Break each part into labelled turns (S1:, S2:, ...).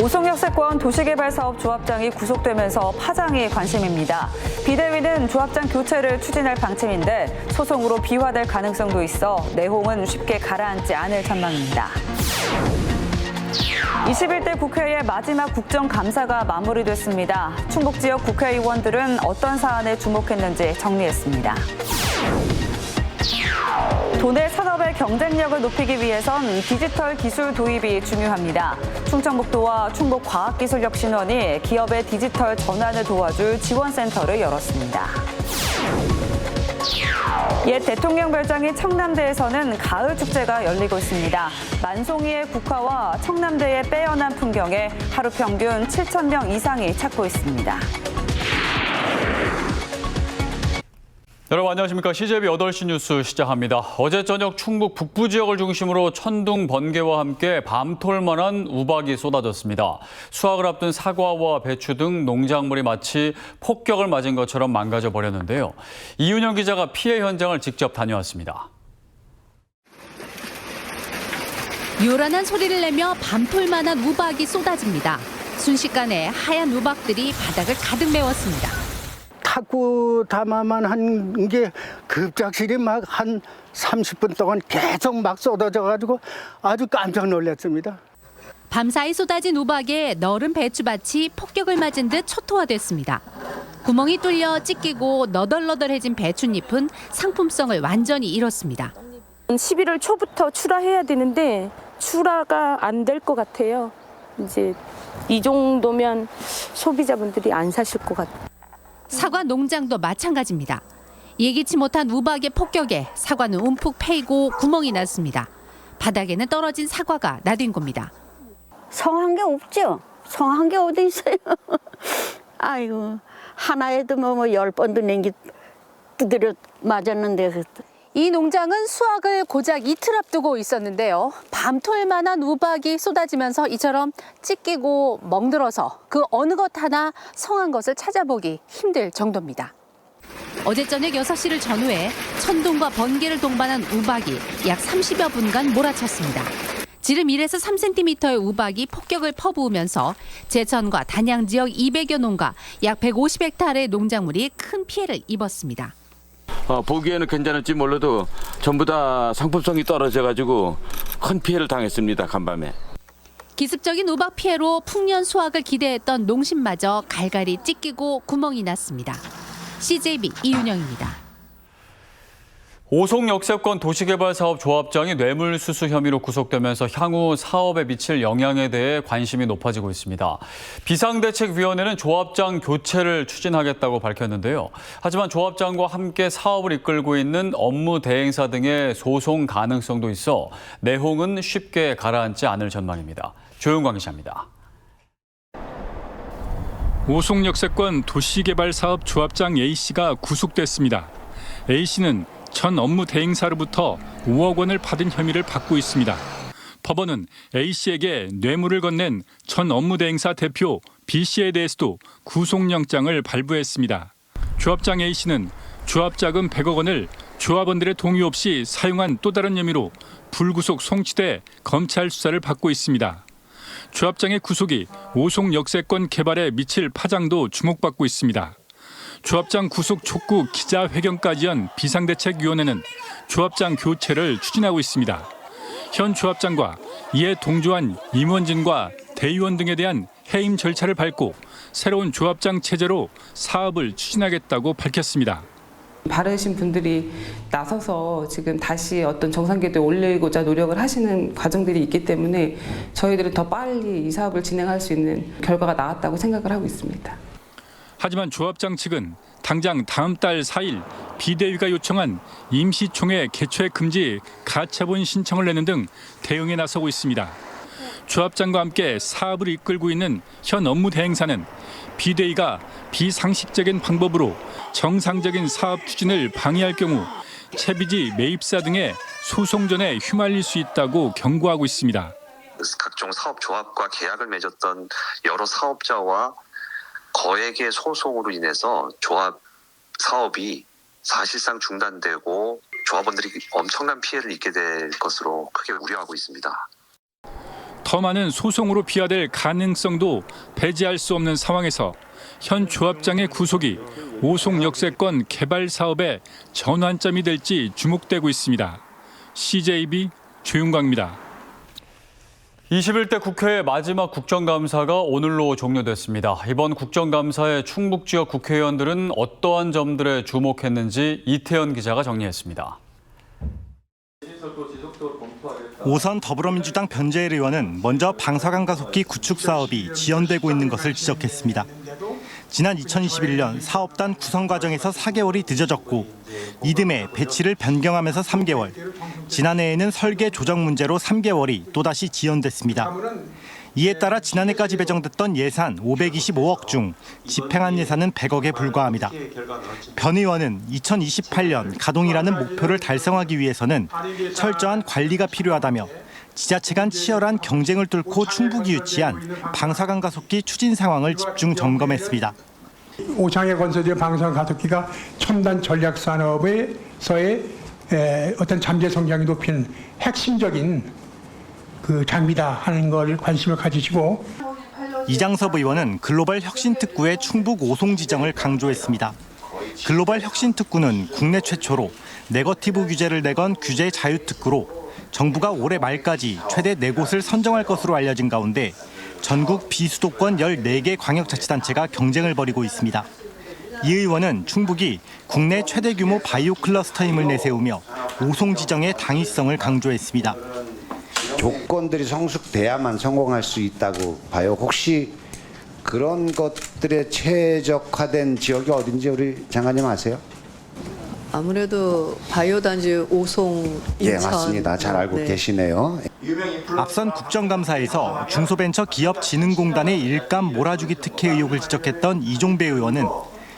S1: 오송역세권 도시개발사업 조합장이 구속되면서 파장이 관심입니다. 비대위는 조합장 교체를 추진할 방침인데 소송으로 비화될 가능성도 있어 내홍은 쉽게 가라앉지 않을 전망입니다. 21대 국회의 마지막 국정감사가 마무리됐습니다. 충북 지역 국회의원들은 어떤 사안에 주목했는지 정리했습니다. 도내 산업의 경쟁력을 높이기 위해선 디지털 기술 도입이 중요합니다. 충청북도와 충북과학기술혁신원이 기업의 디지털 전환을 도와줄 지원센터를 열었습니다. 옛 대통령 별장인 청남대에서는 가을 축제가 열리고 있습니다. 만송이의 국화와 청남대의 빼어난 풍경에 하루 평균 7천 명 이상이 찾고 있습니다.
S2: 여러분 안녕하십니까. CJB 8시 뉴스 시작합니다. 어제 저녁 충북 북부 지역을 중심으로 천둥, 번개와 함께 밤톨만한 우박이 쏟아졌습니다. 수확을 앞둔 사과와 배추 등 농작물이 마치 폭격을 맞은 것처럼 망가져 버렸는데요. 이윤영 기자가 피해 현장을 직접 다녀왔습니다.
S3: 요란한 소리를 내며 밤톨만한 우박이 쏟아집니다. 순식간에 하얀 우박들이 바닥을 가득 메웠습니다.
S4: 탁구 담아만 한 게 급작스레 막한 30분 동안 계속 막 쏟아져 가지고 아주 깜짝 놀랐습니다.
S3: 밤사이 쏟아진 우박에 너른 배추밭이 폭격을 맞은 듯 초토화됐습니다. 구멍이 뚫려 찢기고 너덜너덜해진 배춧잎은 상품성을 완전히 잃었습니다.
S5: 11월 초부터 출하해야 되는데 출하가 안 될 것 같아요. 이제 이 정도면 소비자분들이 안 사실 것 같아요.
S3: 사과 농장도 마찬가지입니다. 예기치 못한 우박의 폭격에 사과는 움푹 패이고 구멍이 났습니다. 바닥에는 떨어진 사과가 나댄 겁니다.
S6: 성한 게 없죠. 성한 게 어디 있어요. 아이고 하나에도 뭐열 번도 냉기 두드려 맞았는데 그
S3: 이 농장은 수확을 고작 이틀 앞두고 있었는데요. 밤톨만한 우박이 쏟아지면서 이처럼 찢기고 멍들어서 그 어느 것 하나 성한 것을 찾아보기 힘들 정도입니다. 어제 저녁 6시를 전후해 천둥과 번개를 동반한 우박이 약 30여 분간 몰아쳤습니다. 지름 1에서 3cm의 우박이 폭격을 퍼부으면서 제천과 단양 지역 200여 농가 약 150헥타르의 농작물이 큰 피해를 입었습니다.
S7: 어, 보기에는 괜찮을지 몰라도 전부 다 상품성이 떨어져가지고 큰 피해를 당했습니다. 간밤에.
S3: 기습적인 우박 피해로 풍년 수확을 기대했던 농심마저 갈갈이 찢기고 구멍이 났습니다. CJB 이윤영입니다.
S2: 오송 역세권 도시개발 사업 조합장이 뇌물수수 혐의로 구속되면서 향후 사업에 미칠 영향에 대해 관심이 높아지고 있습니다. 비상대책위원회는 조합장 교체를 추진하겠다고 밝혔는데요. 하지만 조합장과 함께 사업을 이끌고 있는 업무 대행사 등의 소송 가능성도 있어 내홍은 쉽게 가라앉지 않을 전망입니다. 조용광 기자입니다.
S8: 오송 역세권 도시개발사업 조합장 A씨가 구속됐습니다. A씨는 전 업무 대행사로부터 5억 원을 받은 혐의를 받고 있습니다. 법원은 A씨에게 뇌물을 건넨 전 업무 대행사 대표 B씨에 대해서도 구속영장을 발부했습니다. 조합장 A씨는 조합자금 100억 원을 조합원들의 동의 없이 사용한 또 다른 혐의로 불구속 송치돼 검찰 수사를 받고 있습니다. 조합장의 구속이 오송 역세권 개발에 미칠 파장도 주목받고 있습니다. 조합장 구속 촉구 기자회견까지 연 비상대책위원회는 조합장 교체를 추진하고 있습니다. 현 조합장과 이에 동조한 임원진과 대의원 등에 대한 해임 절차를 밟고 새로운 조합장 체제로 사업을 추진하겠다고 밝혔습니다.
S9: 바르신 분들이 나서서 지금 다시 어떤 정상궤도에 올리고자 노력을 하시는 과정들이 있기 때문에 저희들은 더 빨리 이 사업을 진행할 수 있는 결과가 나왔다고 생각을 하고 있습니다.
S8: 하지만 조합장 측은 당장 다음 달 4일 비대위가 요청한 임시총회 개최 금지 가처분 신청을 내는 등 대응에 나서고 있습니다. 조합장과 함께 사업을 이끌고 있는 현 업무 대행사는 비대위가 비상식적인 방법으로 정상적인 사업 추진을 방해할 경우 채비지 매입사 등의 소송전에 휘말릴 수 있다고 경고하고 있습니다.
S10: 각종 사업 조합과 계약을 맺었던 여러 사업자와 거액의 소송으로 인해서 조합 사업이 사실상 중단되고 조합원들이 엄청난 피해를 입게 될 것으로 크게 우려하고 있습니다.
S8: 더 많은 소송으로 비화될 가능성도 배제할 수 없는 상황에서 현 조합장의 구속이 오송 역세권 개발 사업의 전환점이 될지 주목되고 있습니다. CJB 조윤광입니다.
S2: 21대 국회 마지막 국정감사가 오늘로 종료됐습니다. 이번 국정감사에 충북 지역 국회의원들은 어떠한 점들에 주목했는지 이태현 기자가 정리했습니다.
S11: 오선 더불어민주당 변재일 의원은 먼저 방사강 가속기 구축 사업이 지연되고 있는 것을 지적했습니다. 지난 2021년 사업단 구성 과정에서 4개월이 늦어졌고 이듬해 배치를 변경하면서 3개월, 지난해에는 설계 조정 문제로 3개월이 또다시 지연됐습니다. 이에 따라 지난해까지 배정됐던 예산 525억 중 집행한 예산은 100억에 불과합니다. 변 의원은 2028년 가동이라는 목표를 달성하기 위해서는 철저한 관리가 필요하다며 지자체 간 치열한 경쟁을 뚫고 충북이 유치한 방사강 가속기 추진 상황을 집중 점검했습니다.
S12: 오창에 건설된 방사능 가속기가 첨단 전략 산업에서의 에, 어떤 잠재 성장이 높이는 핵심적인 그 장비다 하는 걸 관심을 가지시고
S11: 이장섭 의원은 글로벌 혁신 특구의 충북 오송 지정을 강조했습니다. 글로벌 혁신 특구는 국내 최초로 네거티브 규제를 내건 규제 자유 특구로 정부가 올해 말까지 최대 4곳을 선정할 것으로 알려진 가운데 전국 비수도권 14개 광역자치단체가 경쟁을 벌이고 있습니다. 이 의원은 충북이 국내 최대 규모 바이오 클러스터임을 내세우며 오송 지정의 당위성을 강조했습니다.
S13: 조건들이 성숙돼야만 성공할 수 있다고 봐요. 혹시 그런 것들에 최적화된 지역이 어딘지 우리 장관님 아세요?
S14: 아무래도 바이오 단지 오송
S13: 예,
S14: 인천
S13: 맞습니다. 잘 알고
S14: 네.
S13: 계시네요.
S11: 앞선 국정감사에서 중소벤처기업진흥공단의 일감 몰아주기 특혜 의혹을 지적했던 이종배 의원은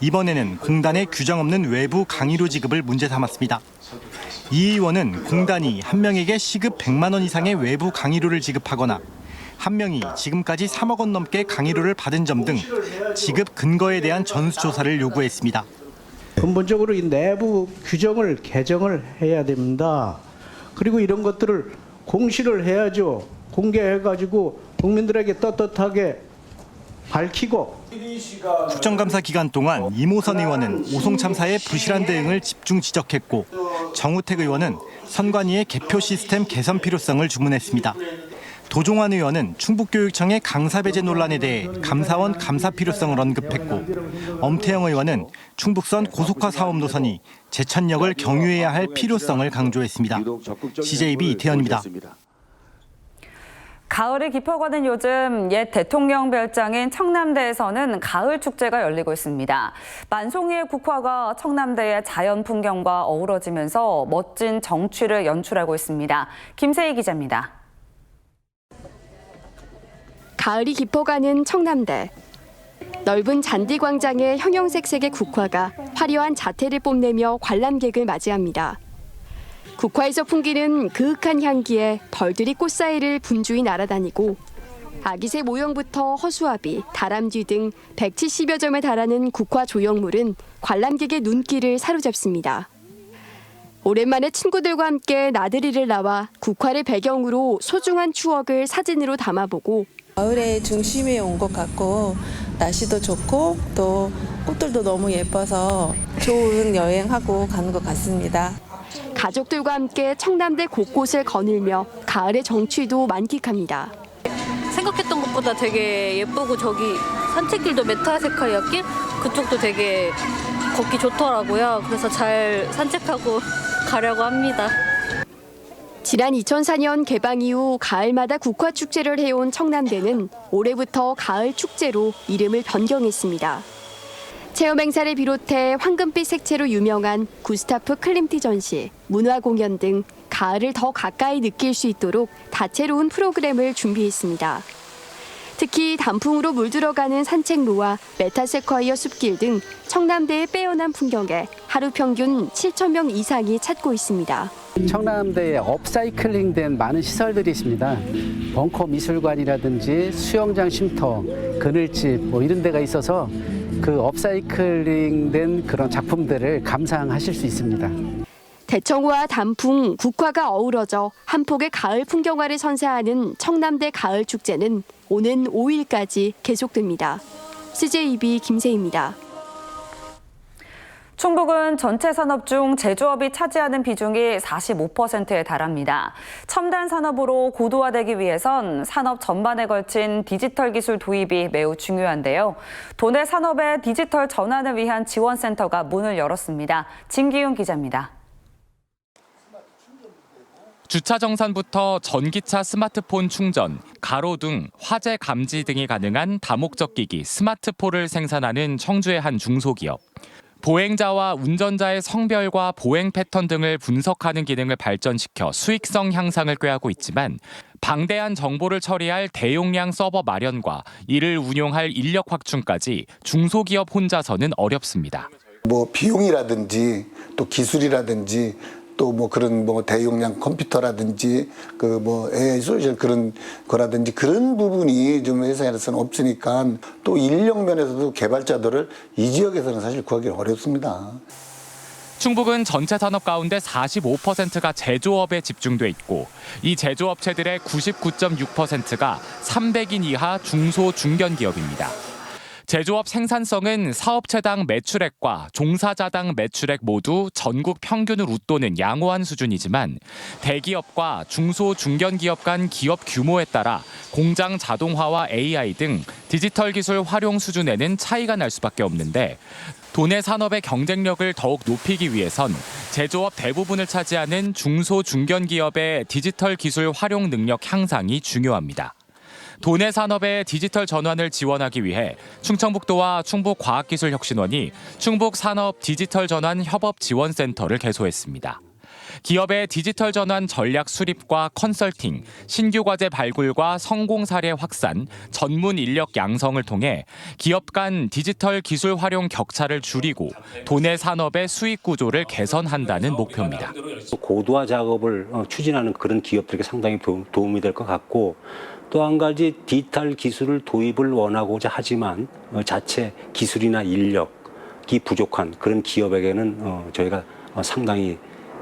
S11: 이번에는 공단의 규정 없는 외부 강의료 지급을 문제 삼았습니다. 이 의원은 공단이 한 명에게 시급 100만 원 이상의 외부 강의료를 지급하거나 한 명이 지금까지 3억 원 넘게 강의료를 받은 점 등 지급 근거에 대한 전수조사를 요구했습니다.
S4: 근본적으로 이 내부 규정을 개정을 해야 됩니다. 그리고 이런 것들을 공시를 해야죠. 공개해가지고 국민들에게 떳떳하게 밝히고
S11: 국정감사 기간 동안 이모선 의원은 오송 참사의 부실한 대응을 집중 지적했고 정우택 의원은 선관위의 개표 시스템 개선 필요성을 주문했습니다. 도종환 의원은 충북교육청의 강사 배제 논란에 대해 감사원 감사 필요성을 언급했고 엄태영 의원은 충북선 고속화 사업 노선이 제천역을 경유해야 할 필요성을 강조했습니다. CJB 이태현입니다.
S1: 가을이 깊어가는 요즘 옛 대통령 별장인 청남대에서는 가을 축제가 열리고 있습니다. 만송이의 국화가 청남대의 자연 풍경과 어우러지면서 멋진 정취를 연출하고 있습니다. 김세희 기자입니다.
S15: 가을이 깊어가는 청남대. 넓은 잔디 광장의 형형색색의 국화가 화려한 자태를 뽐내며 관람객을 맞이합니다. 국화에서 풍기는 그윽한 향기에 벌들이 꽃 사이를 분주히 날아다니고 아기새 모형부터 허수아비, 다람쥐 등 170여 점에 달하는 국화 조형물은 관람객의 눈길을 사로잡습니다. 오랜만에 친구들과 함께 나들이를 나와 국화를 배경으로 소중한 추억을 사진으로 담아보고
S16: 가을의 중심에 온 것 같고 날씨도 좋고 또 꽃들도 너무 예뻐서 좋은 여행하고 가는 것 같습니다.
S15: 가족들과 함께 청남대 곳곳을 거닐며 가을의 정취도 만끽합니다.
S17: 생각했던 것보다 되게 예쁘고 저기 산책길도 메탈색깔이었길 그쪽도 되게 걷기 좋더라고요. 그래서 잘 산책하고 가려고 합니다.
S15: 지난 2004년 개방 이후 가을마다 국화 축제를 해온 청남대는 올해부터 가을 축제로 이름을 변경했습니다. 체험 행사를 비롯해 황금빛 색채로 유명한 구스타프 클림티 전시, 문화 공연 등 가을을 더 가까이 느낄 수 있도록 다채로운 프로그램을 준비했습니다. 특히 단풍으로 물들어가는 산책로와 메타세콰이어 숲길 등 청남대의 빼어난 풍경에 하루 평균 7천 명 이상이 찾고 있습니다.
S18: 청남대에 업사이클링된 많은 시설들이 있습니다. 벙커 미술관이라든지 수영장 쉼터, 그늘집 뭐 이런 데가 있어서 그 업사이클링된 그런 작품들을 감상하실 수 있습니다.
S15: 대청호와 단풍, 국화가 어우러져 한 폭의 가을 풍경화를 선사하는 청남대 가을 축제는 오는 5일까지 계속됩니다. CJB 김세희입니다.
S1: 충북은 전체 산업 중 제조업이 차지하는 비중이 45%에 달합니다. 첨단 산업으로 고도화되기 위해선 산업 전반에 걸친 디지털 기술 도입이 매우 중요한데요. 도내 산업의 디지털 전환을 위한 지원센터가 문을 열었습니다. 진기훈 기자입니다.
S19: 주차 정산부터 전기차 스마트폰 충전, 가로 등, 화재 감지 등이 가능한 다목적 기기 스마트폰을 생산하는 청주의 한 중소기업. 보행자와 운전자의 성별과 보행 패턴 등을 분석하는 기능을 발전시켜 수익성 향상을 꾀하고 있지만 방대한 정보를 처리할 대용량 서버 마련과 이를 운용할 인력 확충까지 중소기업 혼자서는 어렵습니다.
S20: 뭐 비용이라든지 또 기술이라든지 또 뭐 그런 뭐 대용량 컴퓨터라든지 그 뭐 AI 솔루션 그런 거라든지 그런 부분이 좀 회사에서는 없으니까 또 인력 면에서도 개발자들을 이 지역에서는 사실 구하기 어렵습니다.
S19: 충북은 전체 산업 가운데 45%가 제조업에 집중돼 있고 이 제조업체들의 99.6%가 300인 이하 중소 중견 기업입니다. 제조업 생산성은 사업체당 매출액과 종사자당 매출액 모두 전국 평균을 웃도는 양호한 수준이지만 대기업과 중소 중견 기업 간 기업 규모에 따라 공장 자동화와 AI 등 디지털 기술 활용 수준에는 차이가 날 수밖에 없는데 도내 산업의 경쟁력을 더욱 높이기 위해선 제조업 대부분을 차지하는 중소 중견 기업의 디지털 기술 활용 능력 향상이 중요합니다. 도내 산업의 디지털 전환을 지원하기 위해 충청북도와 충북과학기술혁신원이 충북산업 디지털 전환 협업 지원센터를 개소했습니다. 기업의 디지털 전환 전략 수립과 컨설팅, 신규 과제 발굴과 성공 사례 확산, 전문 인력 양성을 통해 기업 간 디지털 기술 활용 격차를 줄이고 도내 산업의 수익 구조를 개선한다는 목표입니다.
S21: 고도화 작업을 어, 추진하는 그런 기업들에게 상당히 도- 도움이 될 것 같고 또 한 가지 디지털 기술을 도입을 원하고자 하지만 어, 자체 기술이나 인력이 부족한 그런 기업에게는 어, 저희가 어, 상당히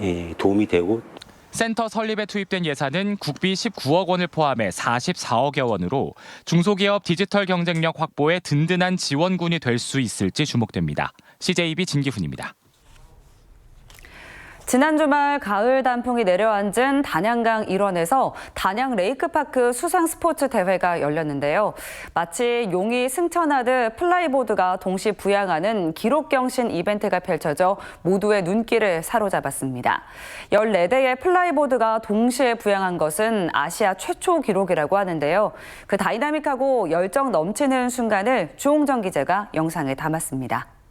S21: 예, 도움이 되고
S19: 센터 설립에 투입된 예산은 국비 19억 원을 포함해 44억여 원으로 중소기업 디지털 경쟁력 확보에 든든한 지원군이 될 수 있을지 주목됩니다. CJB 진기훈입니다.
S1: 지난 주말 가을 단풍이 내려앉은 단양강 일원에서 단양 레이크파크 수상 스포츠 대회가 열렸는데요. 마치 용이 승천하듯 플라이보드가 동시 부양하는 기록 경신 이벤트가 펼쳐져 모두의 눈길을 사로잡았습니다. 14대의 플라이보드가 동시에 부양한 것은 아시아 최초 기록이라고 하는데요. 그 다이나믹하고 열정 넘치는 순간을 주홍정 기자가 영상에 담았습니다.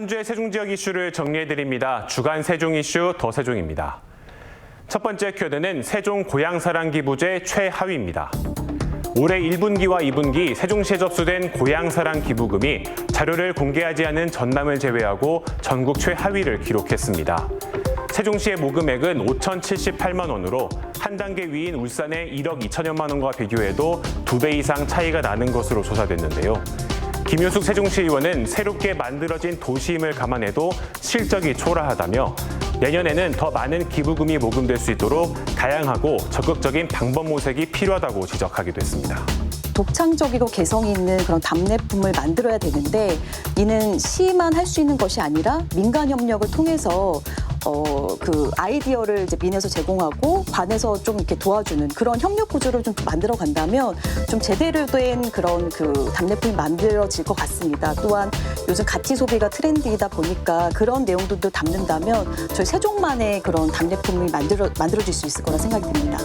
S22: 한 주의 세종 지역 이슈를 정리해드립니다. 주간 세종 이슈 더 세종입니다. 첫 번째 퀴즈는 세종 고향사랑 기부제 최하위입니다. 올해 1분기와 2분기 세종시에 접수된 고향사랑 기부금이 자료를 공개하지 않은 전남을 제외하고 전국 최하위를 기록했습니다. 세종시의 모금액은 5,078만 원으로 한 단계 위인 울산의 1억 2천여만 원과 비교해도 두 배 이상 차이가 나는 것으로 조사됐는데요. 김효숙 세종시 의원은 새롭게 만들어진 도시임을 감안해도 실적이 초라하다며 내년에는 더 많은 기부금이 모금될 수 있도록 다양하고 적극적인 방법 모색이 필요하다고 지적하기도 했습니다.
S23: 독창적이고 개성 있는 그런 답례품을 만들어야 되는데 이는 시만 할 수 있는 것이 아니라 민간 협력을 통해서 어, 그 아이디어를 이제 민에서 제공하고 관에서 좀 이렇게 도와주는 그런 협력 구조를 좀 만들어 간다면 좀 제대로 된 그런 그 답례품이 만들어질 것 같습니다. 또한 요즘 가치 소비가 트렌드이다 보니까 그런 내용들도 담는다면 저희 세종만의 그런 답례품이 만들어 만들어질 수 있을 거라 생각이 듭니다.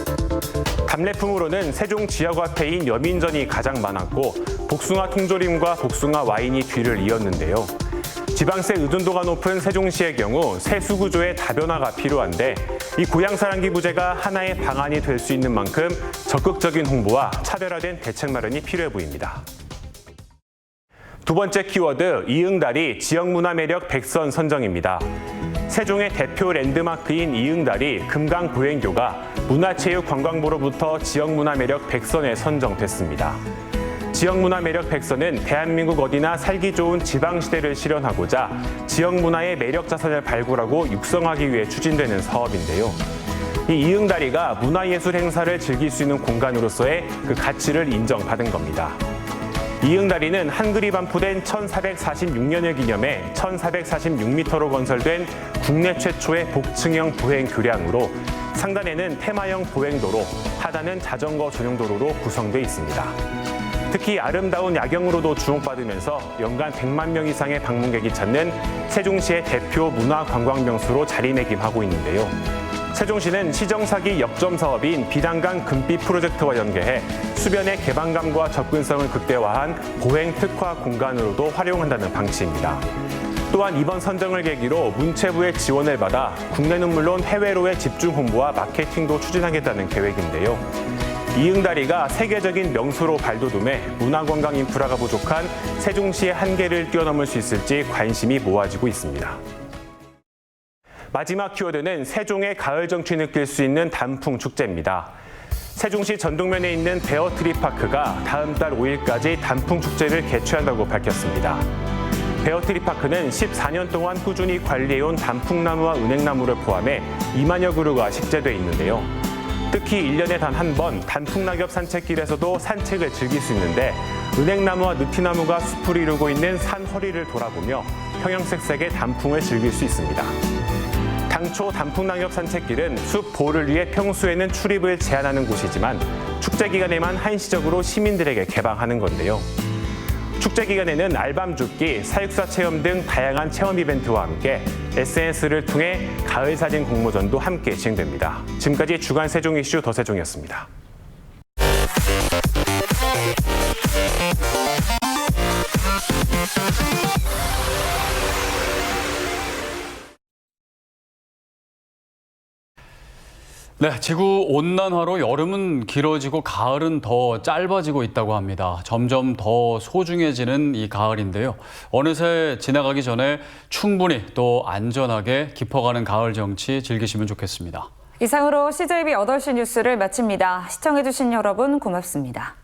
S22: 답례품으로는 세종 지역화폐인 여민전이 가장 많았고 복숭아 통조림과 복숭아 와인이 뒤를 이었는데요. 지방세 의존도가 높은 세종시의 경우 세수 구조의 다변화가 필요한데 이 고향 사랑 기 부제가 하나의 방안이 될 수 있는 만큼 적극적인 홍보와 차별화된 대책 마련이 필요해 보입니다. 두 번째 키워드 이응달이 지역 문화 매력 백선 선정입니다. 세종의 대표 랜드마크인 이응달이 금강 보행교가 문화체육관광부로부터 지역문화 매력 백선에 선정됐습니다. 지역문화 매력 백선은 대한민국 어디나 살기 좋은 지방시대를 실현하고자 지역문화의 매력 자산을 발굴하고 육성하기 위해 추진되는 사업인데요. 이 이응다리가 문화예술 행사를 즐길 수 있는 공간으로서의 그 가치를 인정받은 겁니다. 이응다리는 한글이 반포된 1446년을 기념해 1446m로 건설된 국내 최초의 복층형 보행 교량으로 상단에는 테마형 보행도로, 하단은 자전거 전용도로로 구성돼 있습니다. 특히 아름다운 야경으로도 주목받으면서 연간 100만 명 이상의 방문객이 찾는 세종시의 대표 문화 관광 명소로 자리매김하고 있는데요. 세종시는 시정사기 역점 사업인 비단강 금빛 프로젝트와 연계해 수변의 개방감과 접근성을 극대화한 보행 특화 공간으로도 활용한다는 방침입니다. 또한 이번 선정을 계기로 문체부의 지원을 받아 국내는 물론 해외로의 집중 홍보와 마케팅도 추진하겠다는 계획인데요. 이응다리가 세계적인 명소로 발돋움해 문화관광 인프라가 부족한 세종시의 한계를 뛰어넘을 수 있을지 관심이 모아지고 있습니다. 마지막 키워드는 세종의 가을 정취 느낄 수 있는 단풍 축제입니다. 세종시 전동면에 있는 베어트리 파크가 다음 달 5일까지 단풍 축제를 개최한다고 밝혔습니다. 베어트리 파크는 14년 동안 꾸준히 관리해온 단풍나무와 은행나무를 포함해 2만여 그루가 식재돼 있는데요. 특히 1년에 단 한 번 단풍낙엽 산책길에서도 산책을 즐길 수 있는데 은행나무와 느티나무가 숲을 이루고 있는 산 허리를 돌아보며 형형색색의 단풍을 즐길 수 있습니다. 당초 단풍낙엽 산책길은 숲 보호를 위해 평소에는 출입을 제한하는 곳이지만 축제 기간에만 한시적으로 시민들에게 개방하는 건데요. 축제 기간에는 알밤 줍기, 사육사 체험 등 다양한 체험 이벤트와 함께 SNS를 통해 가을 사진 공모전도 함께 진행됩니다. 지금까지 주간 세종 이슈 더 세종이었습니다.
S2: 네, 지구 온난화로 여름은 길어지고 가을은 더 짧아지고 있다고 합니다. 점점 더 소중해지는 이 가을인데요. 어느새 지나가기 전에 충분히 또 안전하게 깊어가는 가을 정치 즐기시면 좋겠습니다.
S1: 이상으로 CJB 8시 뉴스를 마칩니다. 시청해주신 여러분 고맙습니다.